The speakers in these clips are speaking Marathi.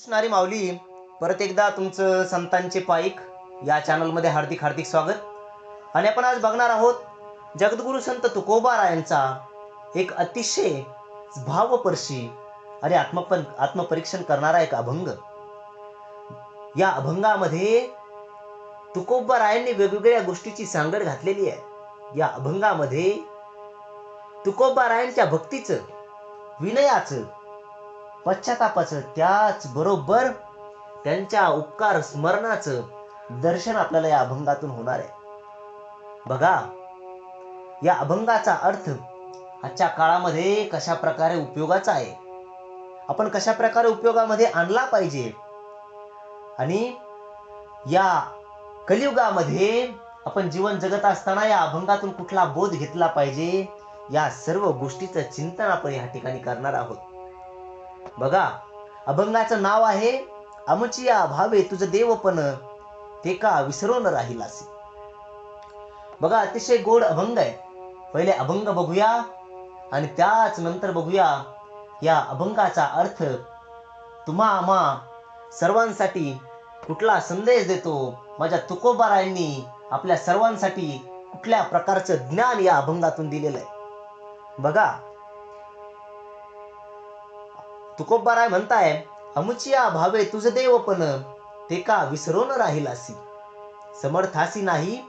असणारी माऊली परत एकदा तुमचं संतांचे पाईक या चॅनलमध्ये हार्दिक हार्दिक स्वागत. आणि आपण आज बघणार आहोत जगद्गुरु संत तुकोबारायांचा एक अतिशय भावपर्शी आणि आत्मपन आत्मपरीक्षण करणारा एक अभंग. या अभंगामध्ये तुकोबारायांनी वेगवेगळ्या गोष्टीची सांगड घातलेली आहे. या अभंगामध्ये तुकोबारायांच्या भक्तीचं विनयाचं पश्चातापाचं त्याच बरोबर त्यांच्या उपकार स्मरणाचं दर्शन आपल्याला या अभंगातून होणार आहे. बघा या अभंगाचा अर्थ आजच्या काळामध्ये कशा प्रकारे उपयोगाचा आहे? आपण कशा प्रकारे उपयोगामध्ये आणला पाहिजे? आणि या कलियुगामध्ये आपण जीवन जगत असताना या अभंगातून कुठला बोध घेतला पाहिजे? या सर्व गोष्टीचं चिंतन आपण या ठिकाणी करणार आहोत. बघा अभंगाचं नाव आहे अमचिया भावे तुझं देवपण ते का विसरून असे बघा अतिशय गोड अभंग आहे. पहिले अभंग बघूया आणि त्याच नंतर बघूया. या अभंगाचा अर्थ तुम्हा आम्हा सर्वांसाठी कुठला संदेश देतो? माझ्या तुकोबारायांनी आपल्या सर्वांसाठी कुठल्या प्रकारचं ज्ञान या अभंगातून दिलेलं आहे? बघा तुकोबाराय म्हणताय अमुचिया भावे तुझ देवपण ते का विसरून राहिलासी? समर्थासी नाही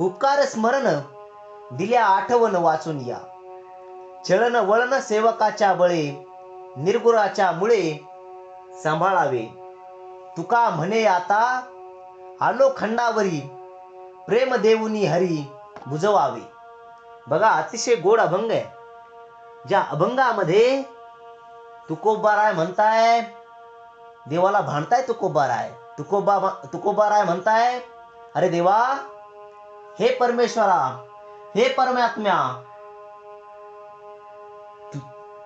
उपकार स्मरण दिल्या आठवण वाचून या. चलन वळण सेवकाच्या बळे निर्गुराच्या मुळे सांभाळावे. तुका म्हणे आता आलो खंडावरी प्रेम देऊनी हरी बुजवावे. बघा अतिशय गोड अभंग आहे. ज्या अभंगामध्ये तुकोबाराय म्हणताय देवाला भांडताय तुकोबाराय. तुकोबा तुकोबाराय म्हणताय अरे देवा हे परमेश्वरा हे परमात्म्या तु-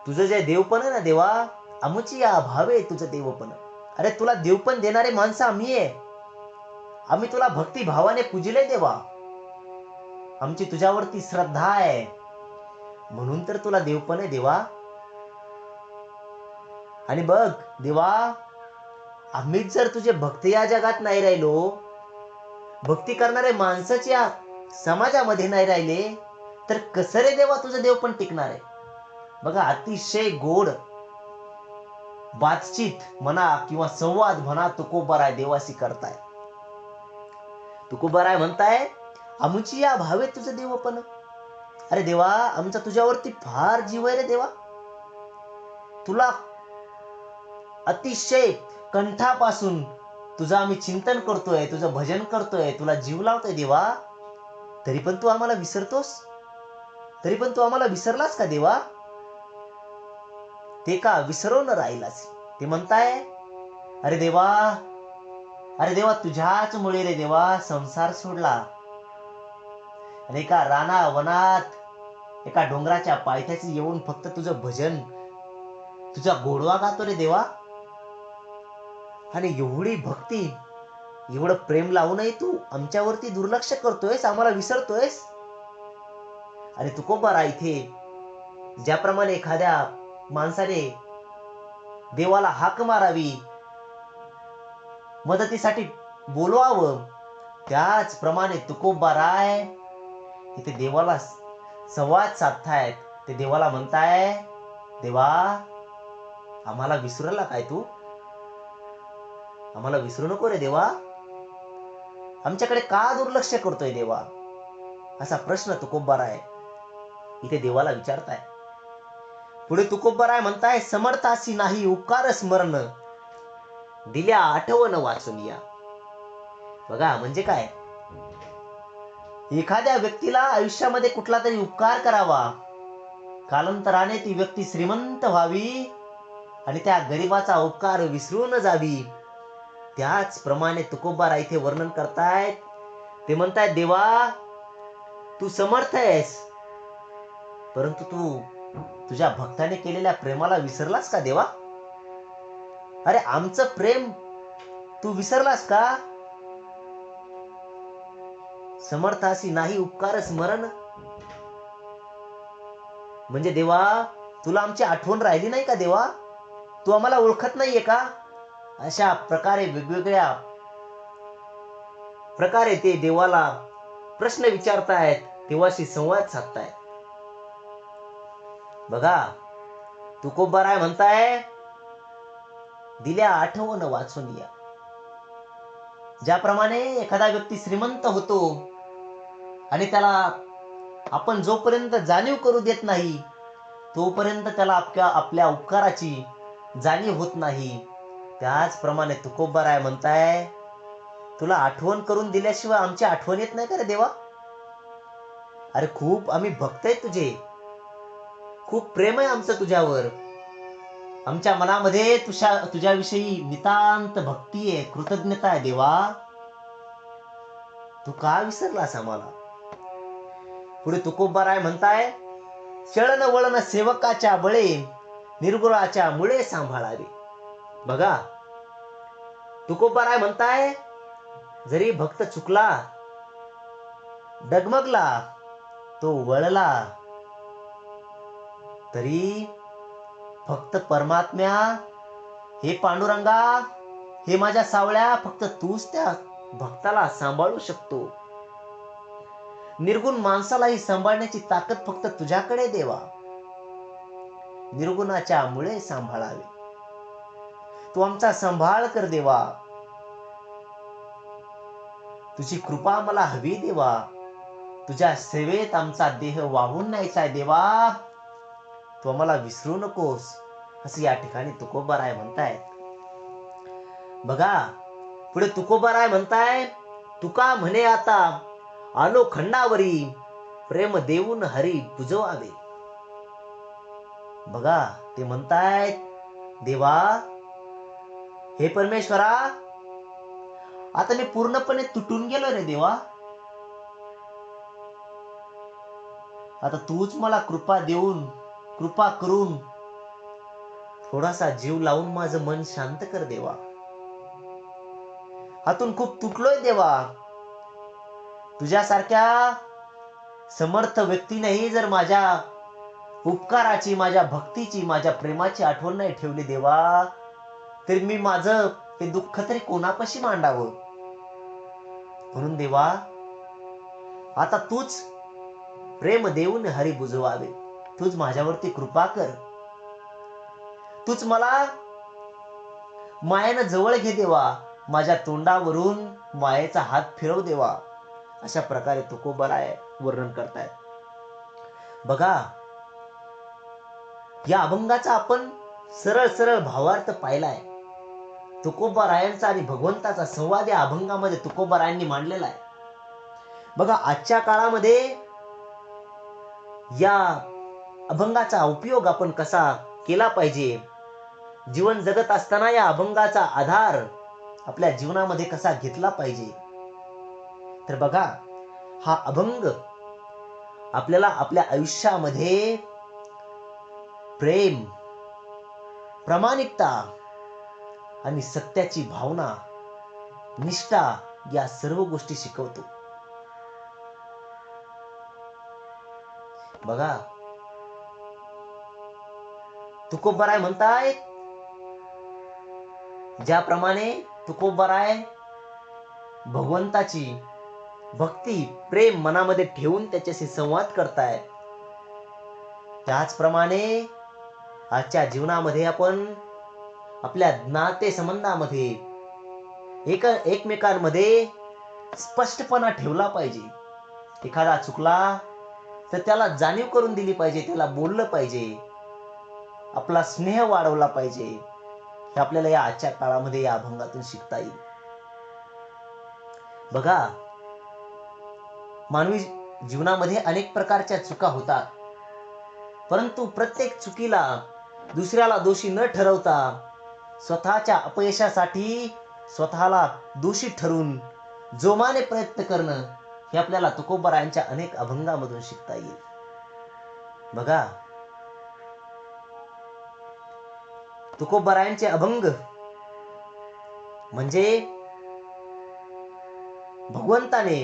तुझं जे देवपण आहे ना देवा आमची या भावे तुझं देवपण. अरे तुला देवपण देणारे माणसं आम्ही आहे. आम्ही तुला भक्ती भावाने पूजले देवा. आमची तुझ्यावरती श्रद्धा आहे. म्हणून तर तुला देवपण आहे देवा. आणि बघ देवा आम्हीच जर तुझे भक्ती या जगात नाही राहिलो भक्ती करणारे माणसंच या समाजामध्ये नाही राहिले तर कसं रे देवा तुझं देव पण टिकणार आहे? बघा अतिशय गोड बातचीत म्हणा किंवा संवाद म्हणा तुकोबराय देवाशी करताय. तुकोबराय म्हणताय आमची या भावे तुझं देव पण. अरे देवा आमचा तुझ्यावरती फार जीव आहे रे देवा. तुला अतिशय कंठापासून तुझं आम्ही चिंतन करतोय तुझं भजन करतोय तुला जीव लावतोय देवा. तरी पण तू आम्हाला विसरतोस? तरी पण तू आम्हाला विसरलास का देवा? ते का विसरून राहिलास? ते म्हणताय अरे देवा अरे देवा तुझ्याच मुळे रे देवा संसार सोडला. आणि एका राणा वनात एका डोंगराच्या पायथ्याशी येऊन फक्त तुझं भजन तुझा गोडवा गातो रे देवा. आणि एवढी भक्ती एवढं प्रेम लावूनही तू आमच्यावरती दुर्लक्ष करतोयस आम्हाला विसरतोयस? आणि तुकोबारा इथे ज्याप्रमाणे एखाद्या माणसाने देवाला हाक मारावी मदतीसाठी बोलवावं त्याचप्रमाणे तुकोबाराय इथे देवाला संवाद साधतायत ते देवाला म्हणताय देवा आम्हाला विसरला काय तू? आम्हाला विसरू नको रे देवा. आमच्याकडे का दुर्लक्ष करतोय देवा? असा प्रश्न तुकोबाराय इथे देवाला विचारताय. पुढे तुकोबाराय म्हणताय समर्थासी नाही उपकार स्मरण. दिल्या आठवण वाचून या. बघा म्हणजे काय? एखाद्या व्यक्तीला आयुष्यामध्ये कुठला तरी उपकार करावा. कालांतराने ती व्यक्ती श्रीमंत व्हावी आणि त्या गरिबाचा उपकार विसरून जावी. त्याचप्रमाणे तुकोबारा इथे वर्णन करतायत. ते म्हणताय देवा तू समर्थ आहेस. परंतु तू तुझ्या भक्ताने केलेल्या प्रेमाला विसरलास का देवा? अरे आमचं प्रेम तू विसरलास का? समर्थासी नाही उपकार स्मरण. म्हणजे देवा तुला आमची आठवण राहिली नाही का देवा? तू आम्हाला ओळखत नाहीये का? अशा प्रकारे वेगवेगळ्या प्रकारे ते देवाला प्रश्न विचारतायत देवाशी संवाद साधतायत. बघा तुकोबाराय म्हणताय दिल्या आठवण वाचून या. ज्याप्रमाणे एखादा व्यक्ती श्रीमंत होतो आणि त्याला आपण जोपर्यंत जाणीव करू देत नाही तोपर्यंत त्याला आपल्या आपल्या उपकाराची जाणीव होत नाही. त्याचप्रमाणे तुकोबाराय म्हणताय. तुला आठवण करून दिल्याशिवाय आमची आठवण येत नाही का रे देवा? अरे खूप आम्ही भक्त आहे तुझे. खूप प्रेम आहे आमचं तुझ्यावर. आमच्या मनामध्ये तुझ्या तुझ्याविषयी नितांत भक्ती आहे कृतज्ञता आहे देवा. तू का विसरलास आम्हाला? पुढे तुकोबाराय म्हणताय चळण वळण सेवकाच्या बळे निर्गुणाच्या मुळे सांभाळावे. बघा तुकोबाराय म्हणताय जरी भक्त चुकला डगमगला तो वळला तरी फक्त परमात्म्या हे पांडुरंगा हे माझ्या सावळ्या फक्त तूच त्या भक्ताला सांभाळू शकतो. निर्गुण माणसालाही सांभाळण्याची ताकद फक्त तुझ्याकडे देवा. निर्गुणाच्या मुळे सांभाळावे. तू आमचा सांभाळ कर देवा. तुझी कृपा मला हवी देवा. तुझ्या सेवेत आमचा देह वाहून न्यायचा आहे देवा. तू आम्हाला विसरू नकोस असं या ठिकाणी तुकोबाराय म्हणतायत. बघा पुढे तुकोबाराय म्हणताय तुका म्हणे आता आलो खंडावरी प्रेम देऊन हरी पुजवावे बघा ते म्हणतायत देवा हे परमेश्वरा आता मी पूर्णपणे तुटून गेलो रे देवा. आता तूच मला कृपा देऊन कृपा करून थोडासा जीव लावून माझं मन शांत कर देवा. हातून खूप तुटलोय देवा. तुझ्यासारख्या समर्थ व्यक्तीनेही जर माझ्या उपकाराची माझ्या भक्तीची माझ्या प्रेमाची आठवण नाही ठेवली देवा तरी मी माझं हे दुःख तरी कोणापाशी मांडावं? म्हणून देवा आता तूच प्रेम देऊन हरी बुजवावे. तूच माझ्यावरती कृपा कर. तूच मला मायेनं जवळ घे देवा. माझ्या तोंडावरून मायेचा हात फिरव देवा. अशा प्रकारे तुकोबराय वर्णन करताय. बघा या अभंगाचा आपण सरळ सरळ भावार्थ पाहिलाय. तुकोबारायांचा आणि भगवंताचा संवाद या अभंगामध्ये तुकोबारायांनी मांडलेला आहे. बघा आजच्या काळामध्ये या अभंगाचा उपयोग आपण कसा केला पाहिजे? जीवन जगत असताना या अभंगाचा आधार आपल्या जीवनामध्ये कसा घेतला पाहिजे? तर बघा हा अभंग आपल्याला आपल्या आयुष्यामध्ये प्रेम प्रामाणिकता आणि सत्याची भावना निष्ठा या सर्व गोष्टी शिकवतो. बघा तुकोबराय म्हणताय ज्याप्रमाणे तुकोबराय भगवंताची भक्ती प्रेम मनामध्ये ठेवून त्याच्याशी संवाद करतायत त्याचप्रमाणे आजच्या जीवनामध्ये आपण आपल्या नाते संबंधामध्ये एक एकमेकांमध्ये स्पष्टपणा ठेवला पाहिजे. एखादा चुकला तर त्याला जाणीव करून दिली पाहिजे त्याला बोललं पाहिजे. आपला स्नेह वाढवला पाहिजे. हे आपल्याला या आजच्या काळामध्ये या अभंगातून शिकता येईल. बघा मानवी जीवनामध्ये अनेक प्रकारच्या चुका होतात. परंतु प्रत्येक चुकीला दुसऱ्याला दोषी न ठरवता स्वतःच्या अपयशासाठी स्वतःला दोषी ठरून जोमाने प्रयत्न करणं हे आपल्याला तुकोबरायांच्या अनेक अभंगामधून शिकता येईल. बघा तुकोबरायांचे अभंग म्हणजे भगवंताने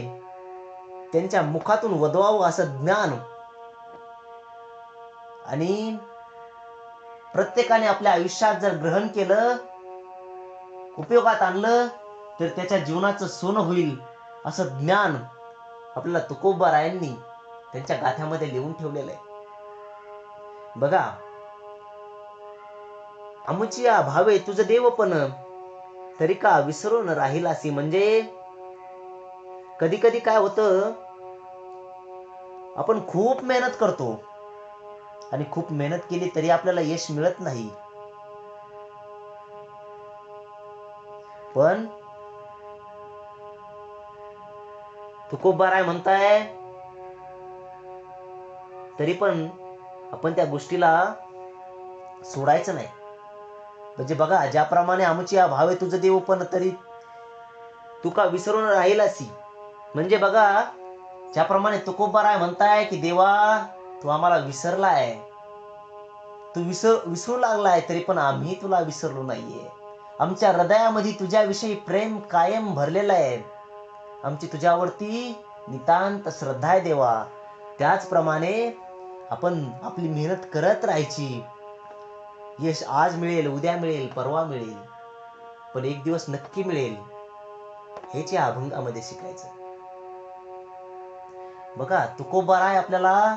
त्यांच्या मुखातून वदवावं असं ज्ञान आणि प्रत्येकाने आपल्या आयुष्यात जर ग्रहण केलं उपयोगात आणलं तर त्याच्या जीवनाचं सोनं होईल असं ज्ञान आपल्याला तुकोबारायांनी त्यांच्या गाथ्यामध्ये लिहून ठेवलेलं आहे. बघा आमची भावे तुझं देवपण तरी का विसरून राहिलासी? म्हणजे कधी कधी काय होतं आपण खूप मेहनत करतो. आणि खूप मेहनत केली तरी आपल्याला यश मिळत नाही. पण तुकोबाराय म्हणताय तरी पण आपण त्या गोष्टीला सोडायचं नाही. म्हणजे बघा ज्याप्रमाणे आमची भाव भावे तुझं देव पण तरी तू का विसरून राहिलासी? म्हणजे बघा ज्याप्रमाणे तुकोबाराय म्हणताय की देवा तू आम्हाला विसरला आहे तू विसर विसरू लागला आहे तरी पण आम्ही तुला विसरलो नाहीये. आमच्या हृदयामध्ये तुझ्याविषयी प्रेम कायम भरलेलं आहे. आमची तुझ्यावरती नितांत श्रद्धा आहे देवा. त्याचप्रमाणे आपण आपली मेहनत करत राहायची. यश आज मिळेल उद्या मिळेल परवा मिळेल. पण एक दिवस नक्की मिळेल. हेच या अभंगामध्ये शिकायचं. बघा तुकोबाराय आपल्याला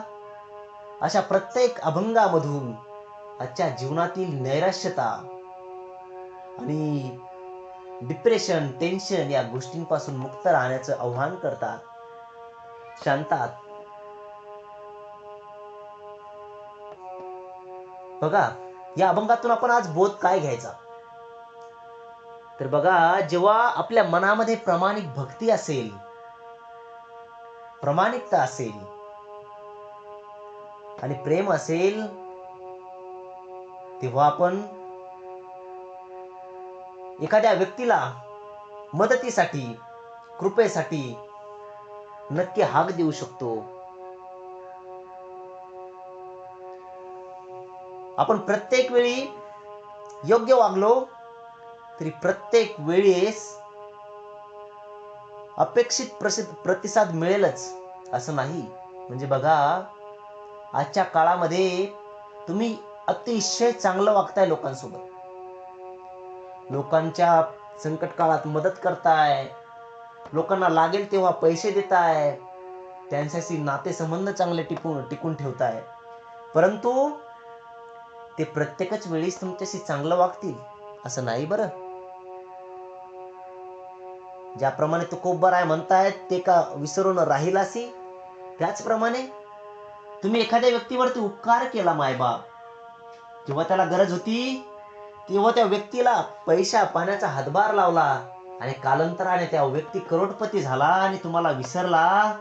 अशा प्रत्येक अभंगामधून आजच्या जीवनातील नैराश्यता आणि डिप्रेशन टेन्शन या गोष्टींपासून मुक्त राहण्याचं आव्हान करतात. शांतात. बघा या अभंगातून आपण आज बोध काय घ्यायचा? तर बघा जेव्हा आपल्या मनामध्ये प्रामाणिक भक्ती असेल प्रामाणिकता असेल आणि प्रेम असेल तेव्हा आपण एखाद्या व्यक्तीला मदतीसाठी कृपेसाठी नक्की हाक देऊ शकतो. आपण प्रत्येक वेळी योग्य वागलो तरी प्रत्येक वेळेस अपेक्षित प्रसिद्ध प्रतिसाद मिळेलच असं नाही. म्हणजे बघा आजच्या काळामध्ये तुम्ही अतिशय चांगलं वागताय लोकांसोबत. लोकांच्या संकट काळात मदत करताय. लोकांना लागेल तेव्हा पैसे देताय. त्यांच्याशी नातेसंबंध चांगले टिकून टिकून ठेवताय. परंतु ते प्रत्येकच वेळीच तुमच्याशी चांगलं वागतील असं नाही बरं? ज्याप्रमाणे तुकोबर आहे म्हणतायत ते का विसरून राहिलासी? त्याचप्रमाणे तुम्ही एखाद्या व्यक्तीवरती उपकार केला मायबाप किंवा त्याला गरज होती तेव्हा त्या व्यक्तीला पैशा पाण्याचा हातभार लावला आणि कालांतराने त्या व्यक्ती करोडपती झाला आणि तुम्हाला विसरला.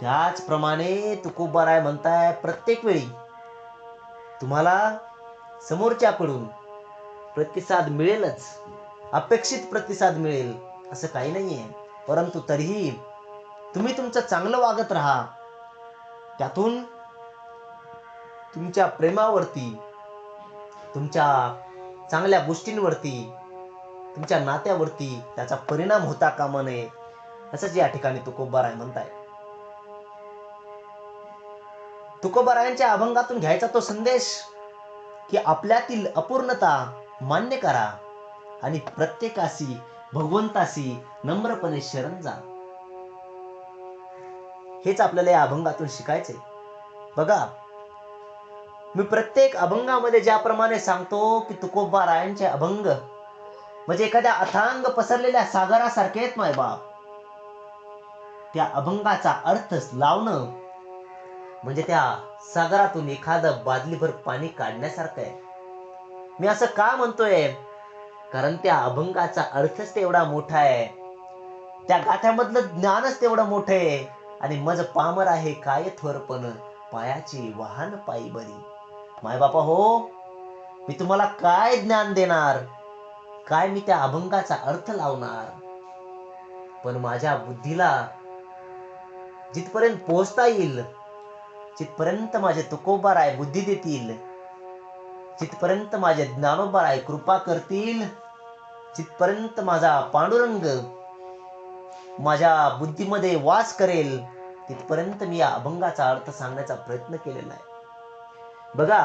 त्याचप्रमाणे तुकोबर आहे म्हणताय प्रत्येक वेळी तुम्हाला समोरच्याकडून प्रतिसाद मिळेलच अपेक्षित प्रतिसाद मिळेल असं काही नाहीये. परंतु तरीही तुम्ही तुमचं चांगलं वागत राहा. त्यातून तुमच्या प्रेमावरती तुमच्या चांगल्या गोष्टींवरती तुमच्या नात्यावरती त्याचा परिणाम होता कामा नये असंच या ठिकाणी तुकोबाराय म्हणताय. तुकोबारायांच्या अभंगातून घ्यायचा तो संदेश की आपल्यातील अपूर्णता मान्य करा आणि प्रत्येकाशी भगवंताशी नम्रपणे शरण जा. हेच आपल्याला या अभंगातून शिकायचे बघा मी प्रत्येक अभंगामध्ये ज्याप्रमाणे सांगतो की तुकोबा रायांचे अभंग म्हणजे एखाद्या अथांग पसरलेल्या सागरासारखे आहेत माय बाप. त्या अभंगाचा अर्थ लावणं म्हणजे त्या सागरातून एखादं बादलीभर पाणी काढण्यासारखं आहे. मी असं का म्हणतोय? कारण त्या अभंगाचा अर्थच तेवढा मोठा आहे. त्या गाठ्यामधलं ज्ञानच तेवढं मोठं आहे. आणि मज पामर आहे काय थोरपण? पायाची वाहन पायी बरी. माय बापा हो मी तुम्हाला काय ज्ञान देणार? काय मी त्या अभंगाचा अर्थ लावणार? पण माझ्या बुद्धीला जिथपर्यंत पोहोचता येईल जिथपर्यंत माझे तुकोबार राय बुद्धी देतील जिथपर्यंत माझे ज्ञानोबा राय कृपा करतील जिथपर्यंत माझा पांडुरंग माझ्या बुद्धीमध्ये वास करेल तिथपर्यंत मी या अभंगाचा अर्थ सांगण्याचा प्रयत्न केलेला आहे. बघा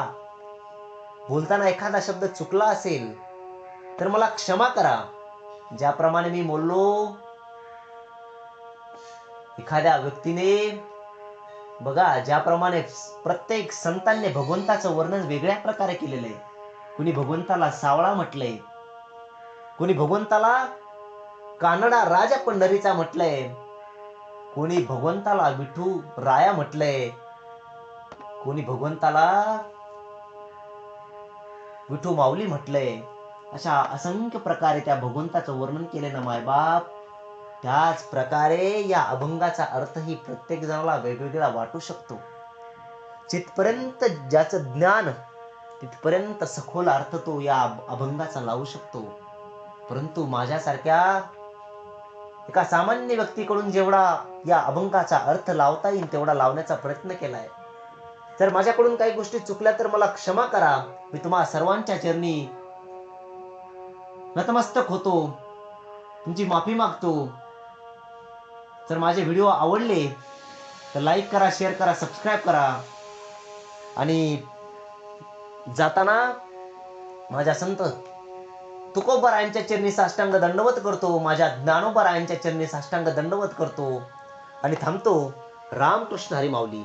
बोलताना एखादा शब्द चुकला असेल तर मला क्षमा करा. ज्याप्रमाणे मी बोललो एखाद्या व्यक्तीने बघा ज्याप्रमाणे प्रत्येक संतांनी भगवंताचं वर्णन वेगळ्या प्रकारे केलेलं आहे. कुणी भगवंताला सावळा म्हटलंय कुणी भगवंताला कानडा राजा पंढरीचा म्हटलंय. कोणी भगवंताला विठू राया म्हटलंय. कोणी भगवंताला विठू माऊली म्हटलंय. अशा असंख्य प्रकारे त्या भगवंताचं वर्णन केले ना मायबाप त्याच प्रकारे या अभंगाचा अर्थही प्रत्येक जणाला वेगवेगळा वाटू शकतो. जिथपर्यंत ज्याचं ज्ञान तिथपर्यंत सखोल अर्थ तो या अभंगाचा लावू शकतो. परंतु माझ्यासारख्या एका सामान्य व्यक्तीकडून जेवढा या अभंगाचा अर्थ लावता येईल तेवढा लावण्याचा प्रयत्न केलाय. जर माझ्याकडून काही गोष्टी चुकल्या तर मला क्षमा करा. मी तुम्हा सर्वांच्या चरणी नतमस्तक होतो. तुमची माफी मागतो. जर माझे व्हिडिओ आवडले तर लाईक करा शेअर करा सबस्क्राईब करा. आणि जाताना माझ्या संत तुकोबरायांच्या चरणी साष्टांग दंडवत करतो माझ्या ज्ञानोबरायांच्या चरणी साष्टांग दंडवत करतो. आणि थांबतो रामकृष्ण हरी माऊली.